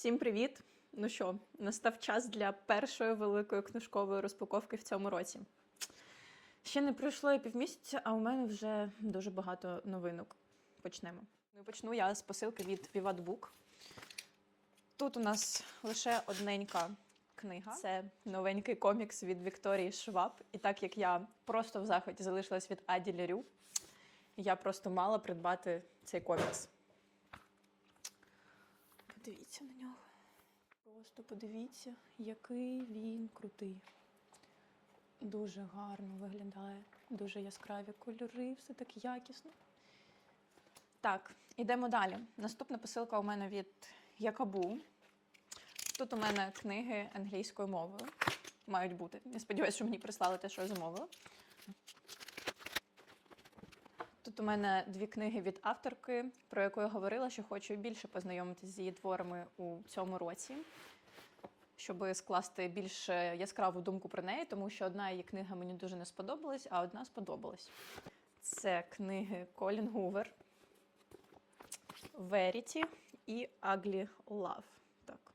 Всім привіт! Ну що, настав час для першої великої книжкової розпаковки в цьому році. Ще не пройшло і півмісяця, а у мене вже дуже багато новинок. Почнемо. Ну почну я з посилки від Vivat Book. Тут у нас лише одненька книга. Це новенький комікс від Вікторії Шваб. І так як я просто в захваті залишилась від Аді Лярю, я просто мала придбати цей комікс. Подивіться на нього. Просто подивіться, який він крутий. Дуже гарно виглядає, дуже яскраві кольори, все так якісно. Так, ідемо далі. Наступна посилка у мене від Якабу. Тут у мене книги англійською мовою. Мають бути. Я сподіваюся, що мені прислали те, що я замовила. У мене дві книги від авторки, про яку я говорила, що хочу більше познайомитися з її творами у цьому році, щоб скласти більш яскраву думку про неї, тому що одна її книга мені дуже не сподобалась, а одна сподобалась. Це книги Колін Гувер, Verity і Ugly Love. Так.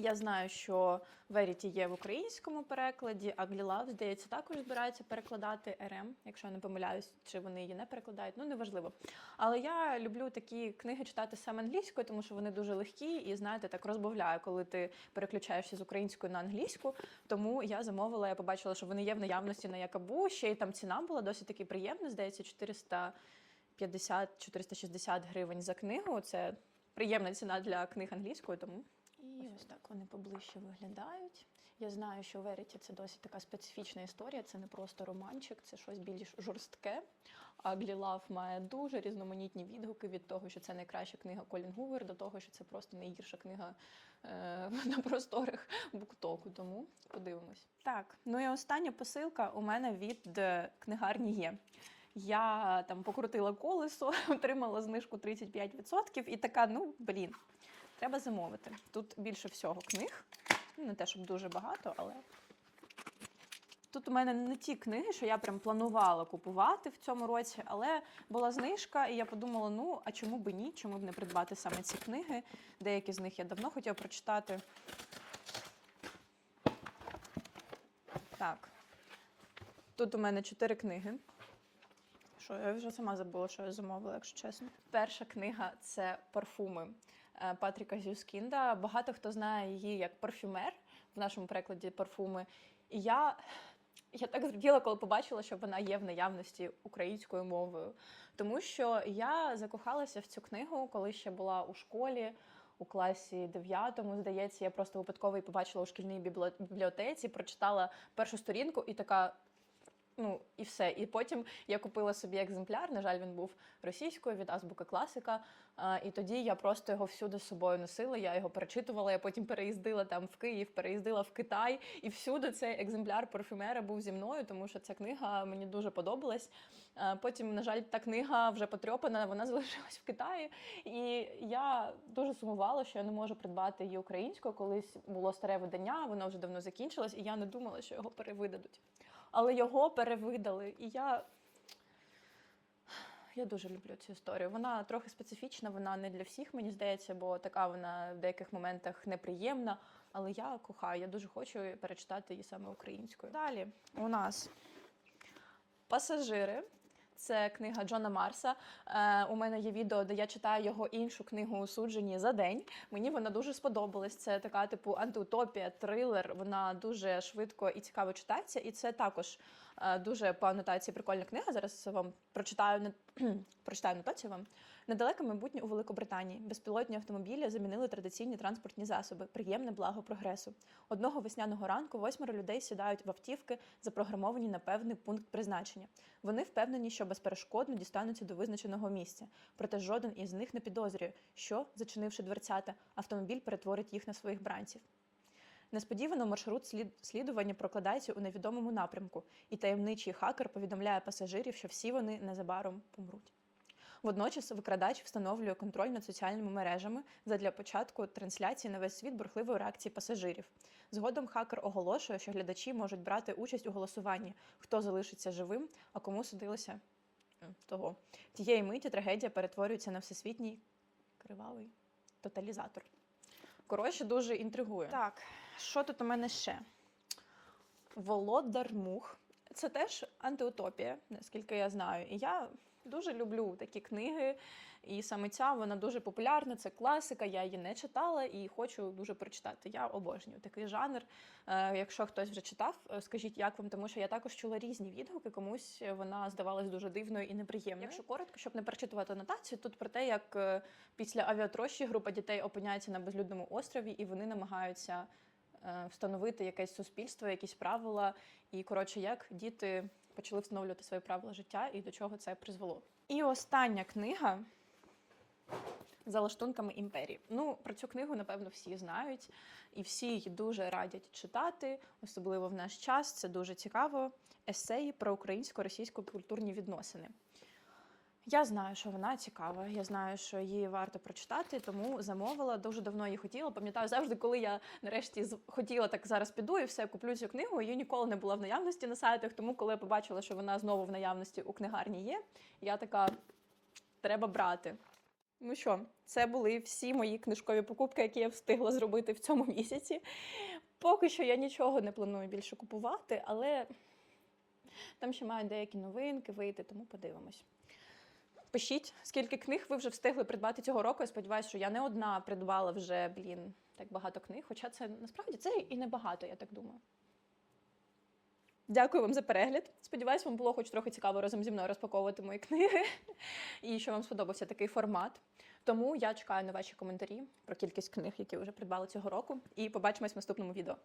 Я знаю, що Verity є в українському перекладі, а Глілав, здається, також збирається перекладати РМ, якщо я не помиляюсь, чи вони її не перекладають. Ну, неважливо. Але я люблю такі книги читати саме англійською, тому що вони дуже легкі і, знаєте, так розбавляє, коли ти переключаєшся з української на англійську. Тому я замовила, я побачила, що вони є в наявності на Якабу. Ще й там ціна була досить таки приємна, здається, 450-460 гривень за книгу. Це приємна ціна для книг англійською, тому. І ось так вони поближче виглядають. Я знаю, що Веріті це досить така специфічна історія. Це не просто романчик, це щось більш жорстке. А Глілав має дуже різноманітні відгуки від того, що це найкраща книга Колін Гувер, до того, що це просто найгірша книга е, на просторах буктоку. Тому подивимось. Так, ну і остання посилка у мене від е, книгарні є. Я там покрутила колесо, отримала знижку 35% і така, ну блін. Треба замовити. Тут більше всього книг. Ну, Не те, щоб дуже багато, але. Тут у мене не ті книги, що я прям планувала купувати в цьому році, але була знижка, і я подумала: ну, а чому б ні? Чому б не придбати саме ці книги? Деякі з них я давно хотіла прочитати. Так. Тут у мене чотири книги. Що, я вже сама забула, що я замовила, якщо чесно. Перша книга це парфуми. Е, Патріка Зюскінда. Багато хто знає її як парфюмер в нашому перекладі парфуми. І я, я так зраділа, коли побачила, що вона є в наявності українською мовою. Тому що я закохалася в цю книгу, коли ще була у школі. У класі 9, здається, я просто випадково її побачила у шкільній бібліотеці, прочитала першу сторінку і така. Ну і все. І потім я купила собі екземпляр. На жаль, він був російською від азбуки класика. І тоді я просто його всюди з собою носила. Я його перечитувала. Я потім переїздила там в Київ, переїздила в Китай, і всюди цей екземпляр парфюмера був зі мною, тому що ця книга мені дуже подобалась. Потім, на жаль, та книга вже потрьопана, вона залишилась в Китаї. І я дуже сумувала, що я не можу придбати її українською. Колись було старе видання, воно вже давно закінчилось, і я не думала, що його перевидадуть. Але його перевидали. І я. Я дуже люблю цю історію. Вона трохи специфічна, вона не для всіх, мені здається, бо така вона в деяких моментах неприємна. Але я кохаю, я дуже хочу перечитати її саме українською. Далі у нас пасажири. Це книга Джона Марса. Е, у мене є відео, де я читаю його іншу книгу «Суджені за день. Мені вона дуже сподобалась. Це така типу антиутопія, трилер. Вона дуже швидко і цікаво читається. І це також дуже по анотації прикольна книга. Зараз вам прочитаю прочитаю анотацію вам. Недалеке майбутнє у Великобританії безпілотні автомобілі замінили традиційні транспортні засоби. Приємне благо прогресу. Одного весняного ранку восьмеро людей сідають в автівки, запрограмовані на певний пункт призначення. Вони впевнені, що безперешкодно дістануться до визначеного місця. Проте жоден із них не підозрює, що, зачинивши дверцята, автомобіль перетворить їх на своїх бранців. Несподівано маршрут слід... слідування прокладається у невідомому напрямку, і таємничий хакер повідомляє пасажирів, що всі вони незабаром помруть. Водночас викрадач встановлює контроль над соціальними мережами задля початку трансляції на весь світ бурхливої реакції пасажирів. Згодом хакер оголошує, що глядачі можуть брати участь у голосуванні, хто залишиться живим, а кому судилося того. Тієї миті трагедія перетворюється на всесвітній кривавий тоталізатор. Коротше, дуже інтригує. Так, що тут у мене ще? Володар мух. Це теж антиутопія, наскільки я знаю. І я дуже люблю такі книги. І саме ця вона дуже популярна, це класика. Я її не читала і хочу дуже прочитати. Я обожнюю такий жанр. Е, якщо хтось вже читав, е, скажіть, як вам, тому що я також чула різні відгуки. Комусь вона здавалась дуже дивною і неприємною. Якщо коротко, щоб не перечитувати анотацію, тут про те, як е, після авіатрощі група дітей опиняється на безлюдному острові, і вони намагаються встановити якесь суспільство, якісь правила. І коротше, як діти почали встановлювати свої правила життя і до чого це призвело. І остання книга за лаштунками імперії. Ну, про цю книгу, напевно, всі знають, і всі її дуже радять читати, особливо в наш час. Це дуже цікаво. Есеї про українсько-російсько культурні відносини. Я знаю, що вона цікава. Я знаю, що її варто прочитати, тому замовила. Дуже давно її хотіла. Пам'ятаю, завжди, коли я нарешті хотіла так зараз піду і все куплю цю книгу. Її ніколи не була в наявності на сайтах. Тому, коли я побачила, що вона знову в наявності у книгарні є, я така треба брати. Ну що, це були всі мої книжкові покупки, які я встигла зробити в цьому місяці. Поки що я нічого не планую більше купувати, але там ще мають деякі новинки вийти, тому подивимось. Пишіть, скільки книг ви вже встигли придбати цього року. Я сподіваюся, що я не одна придбала вже, блін, так багато книг. Хоча це насправді це і небагато, я так думаю. Дякую вам за перегляд. Сподіваюсь, вам було хоч трохи цікаво разом зі мною розпаковувати мої книги і що вам сподобався такий формат. Тому я чекаю на ваші коментарі про кількість книг, які ви вже придбали цього року. І побачимось в наступному відео.